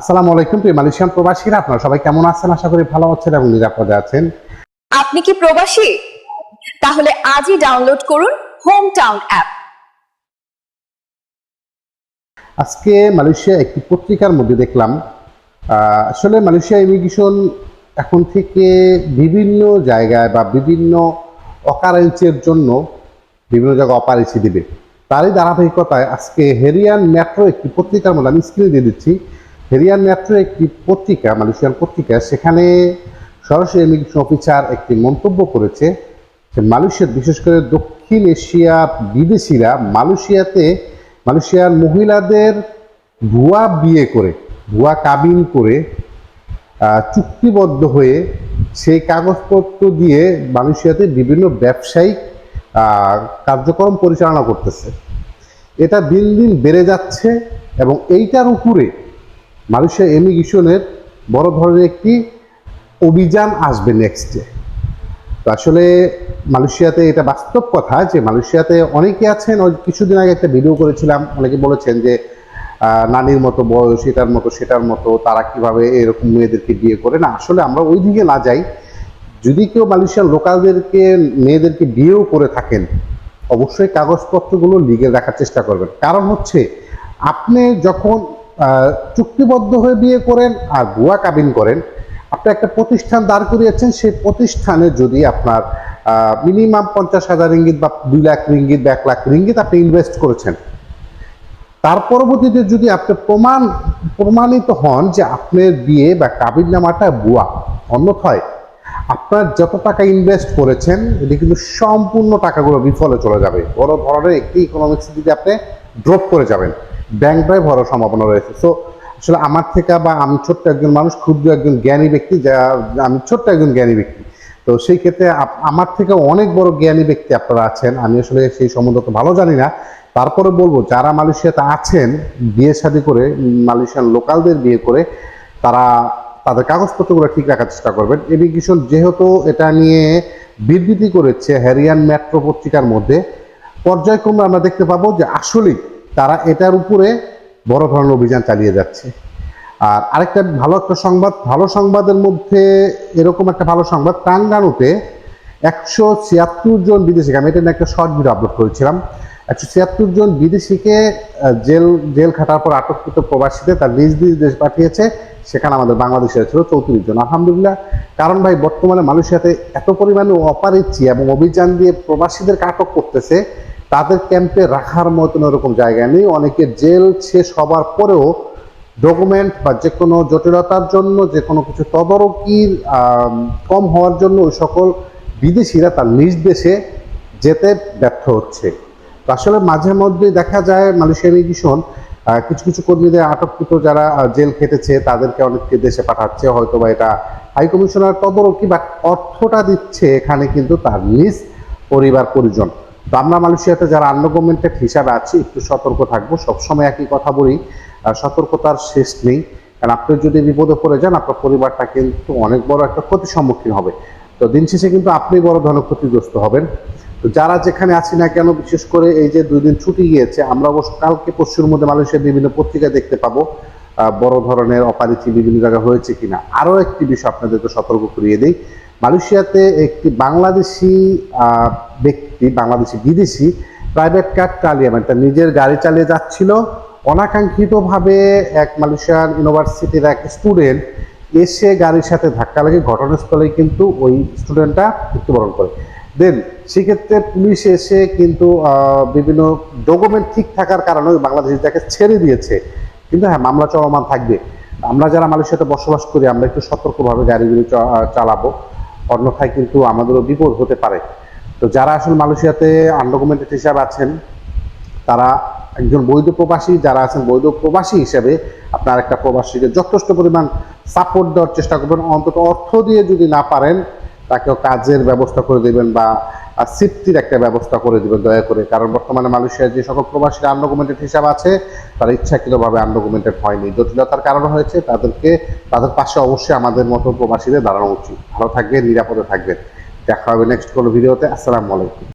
আসসালামু আলাইকুম প্রিয় মালয়েশিয়ান প্রবাসীরা আপনারা সবাই কেমন আছেন? আশা করি ভালো আছেন এবং নিরাপদে আছেন। আপনি কি প্রবাসী? তাহলে আজই ডাউনলোড করুন হোম টাউন অ্যাপ আজকে মালয়েশিয়া একটি পত্রিকার মধ্যে দেখলাম আসলে মালয়েশিয়া ইমিগ্রেশন এখন থেকে বিভিন্ন জায়গায় বা বিভিন্ন অকারেন্সের জন্য বিভিন্ন জায়গায় অপারেন্সি দিবে। তারই ধারাবাহিকতায় আজকে হেরিয়ান মেট্রো একটি পত্রিকার মধ্যে আমি স্ক্রিনে দিয়ে দিচ্ছি। হেরিয়ান মেট্রো একটি পত্রিকা, মালয়েশিয়ান পত্রিকা, সেখানে সরাসরি ইমিগ্রেশন অফিসার একটি মন্তব্য করেছে যে মালয়েশিয়ার, বিশেষ করে দক্ষিণ এশিয়া বিদেশিরা মালয়েশিয়াতে, মালয়েশিয়ার মহিলাদের ভুয়া বিয়ে করে, ভুয়া কাবিন করে চুক্তিবদ্ধ হয়ে সেই কাগজপত্র দিয়ে মালয়েশিয়াতে বিভিন্ন ব্যবসায়িক কার্যক্রম পরিচালনা করতেছে। এটা দিন দিন বেড়ে যাচ্ছে এবং এইটার উপরে মালয়েশিয়া ইমিগ্রেশনের বড় ধরনের একটি অভিযান আসবে নেক্সটে তো আসলে মালয়েশিয়াতে এটা বাস্তব কথা যে মালয়েশিয়াতে অনেকে আছেন কিছুদিন আগে একটা ভিডিও করেছিলাম, অনেকে বলেছেন যে নানির মতো বয়স, এটার মতো, সেটার মতো, তারা কীভাবে এরকম মেয়েদেরকে বিয়ে করে? না, আসলে আমরা ওই দিকে না যাই। যদি কেউ মালয়েশিয়ার লোকালদেরকে, মেয়েদেরকে বিয়েও করে থাকেন, অবশ্যই কাগজপত্রগুলো লিগে রাখার চেষ্টা করবেন। কারণ হচ্ছে, আপনি যখন চুক্তিবদ্ধ হয়ে বিয়ে করেন আর ভুয়া কাবিন করেন। আপনি একটা প্রতিষ্ঠান দাঁড় করিয়েছেন, সেই প্রতিষ্ঠানে যদি আপনার মিনিমাম পঞ্চাশ হাজার রিঙ্গিত বা দুই লাখ রিঙ্গিত বা এক লাখ রিঙ্গিত আপনি ইনভেস্ট করেছেন। তার পরবর্তীতে যদি আপনি প্রমাণ, প্রমাণিত হন যে আপনার বিয়ে বা কাবির নামাটা বুয়া অন্যথায় আপনার যত টাকা ইনভেস্ট করেছেন এটি কিন্তু সম্পূর্ণ টাকাগুলো বিফলে চলে যাবে। বড় ধরনের একটি ইকোনমিক্স দিকে আপনি ড্রপ করে যাবেন। ব্যাংক ড্রাইভ হওয়ার সম্ভাবনা রয়েছে। সো আসলে আমার থেকে বা আমি ছোট্ট একজন মানুষ, ক্ষুদ্র একজন জ্ঞানী ব্যক্তি, যা আমি ছোট্ট একজন জ্ঞানী ব্যক্তি। তো সেই ক্ষেত্রে আমার থেকে অনেক বড় জ্ঞানী ব্যক্তি আপনারা আছেন। আমি আসলে সেই সম্বন্ধে তো ভালো জানি না। তারপরে বলব, যারা মালয়েশিয়াতে আছেন, বিয়ে শাদী করে, মালয়েশিয়ান লোকালদের বিয়ে করে, তারা তাদের কাগজপত্রগুলো ঠিক রাখার চেষ্টা করবেন। ইমিগ্রেশন যেহেতু এটা নিয়ে বিবৃতি করেছে হ্যারিয়ান মেট্রো পত্রিকার মধ্যে, পর্যায়ক্রমে আমরা দেখতে পাবো যে আসলেই তারা এটার উপরে বড় ধরনের অভিযান চালিয়ে যাচ্ছে। আর আরেকটা ভালো একটা সংবাদ, ভালো সংবাদের মধ্যে এরকম একটা ভালো সংবাদ, টাঙ্গানুতে একশো ছিয়াত্তর জন বিদেশিকে, আমি এটা একটা শর্ট ভিডিও আপলোড করেছিলাম, একশো ছিয়াত্তর জন বিদেশিকে জেল জেল খাটার পর আটককৃত প্রবাসীদের তার নিজ নিজ দেশ পাঠিয়েছে, সেখানে আমাদের বাংলাদেশের ছিল চৌত্রিশ জন। আলহামদুলিল্লাহ, কারণ ভাই, বর্তমানে মানুষের এত পরিমাণে অপারিচি এবং অভিযান দিয়ে প্রবাসীদেরকে আটক করতেছে তাদের ক্যাম্পে রাখার মতন ওরকম জায়গা নেই। অনেকে জেল শেষ হবার পরেও ডকুমেন্ট বা যে কোনো জটিলতার জন্য যে কোনো কিছু তদারকির কম হওয়ার জন্য ওই সকল বিদেশিরা তার নিজ দেশে যেতে ব্যর্থ হচ্ছে। আসলে মাঝে মধ্যে দেখা যায় মালয়েশিয়া ইমিগ্রেশন কিছু কিছু কর্মীদের আটককৃত যারা জেল খেটেছে, তাদেরকে অনেককে দেশে পাঠাচ্ছে হয়তো বা এটা হাই কমিশনার তদারকি বা অর্থটা দিচ্ছে এখানে কিন্তু তার নিজ পরিবার পরিজন তো আমরা মালয়েশিয়াতে যারা আন্ডারগভর্নমেন্টের হিসাবে আছি, একটু সতর্ক থাকব। সবসময় একই কথা বলি সতর্কতার শেষ নেই। কারণ আপনি যদি বিপদে পড়ে যান, আপনার পরিবারটা কিন্তু অনেক বড় একটা ক্ষতির সম্মুখীন হবে। তো দিন শেষে কিন্তু আপনি বড় ধরনের ক্ষতিগ্রস্ত হবেন। তো যারা যেখানে আছি না কেন, বিশেষ করে এই যে দুই দিন ছুটি গিয়েছে, আমরা অবশ্য কালকে পরশুর মধ্যে মালয়েশিয়ার বিভিন্ন পত্রিকা দেখতে পাবো। বড় ধরনের অপারিচি বিভিন্ন জায়গায় হয়েছে কিনা। আরও একটি বিষয় আপনাদেরকে সতর্ক করিয়ে দিই। মালয়েশিয়াতে একটি বাংলাদেশি ব্যক্তি, বাংলাদেশি বিদেশি প্রাইভেট কার চালিয়ে মানে তার নিজের গাড়ি চালিয়ে যাচ্ছিল। অনাকাঙ্ক্ষিতভাবে এক মালয়েশিয়ান ইউনিভার্সিটির এক স্টুডেন্ট এসে গাড়ির সাথে ধাক্কা লাগে ঘটনাস্থলেই কিন্তু ওই স্টুডেন্টটা মৃত্যুবরণ করে। দেন সেক্ষেত্রে পুলিশ এসে কিন্তু বিভিন্ন ডকুমেন্ট ঠিক থাকার কারণে বাংলাদেশি তাকে ছেড়ে দিয়েছে কিন্তু হ্যাঁ মামলা চলমান থাকবে। আমরা যারা মালয়েশিয়াতে বসবাস করি, আমরা একটু সতর্কভাবে গাড়িগুলি চালাবো। অন্যথায় কিন্তু আমাদেরও বিপদ হতে পারে। তো যারা আসলে মালয়েশিয়াতে আনডকুমেন্টেড হিসাবে আছেন, তারা একজন বৈধ প্রবাসী, যারা আছেন বৈধ প্রবাসী হিসেবে আপনার একটা প্রবাসীকে যথেষ্ট পরিমাণ সাপোর্ট দেওয়ার চেষ্টা করবেন। অন্তত অর্থ দিয়ে যদি না পারেন তাকেও কাজের ব্যবস্থা করে দেবেন বা সিফতির একটা ব্যবস্থা করে দেবেন, দয়া করে। কারণ বর্তমানে মালয়েশিয়ার যে সকল প্রবাসীরা আনডকুমেন্টেড হিসাব আছে, তারা ইচ্ছাকৃতভাবে আনডকুমেন্টেড হয়নি। জটিলতার কারণ হয়েছে, তাদেরকে, তাদের পাশে অবশ্যই আমাদের মতো প্রবাসীদের দাঁড়ানো উচিত। ভালো থাকবেন, নিরাপদে থাকবেন। দেখা হবে নেক্সট কোনো ভিডিওতে। আসসালামু আলাইকুম।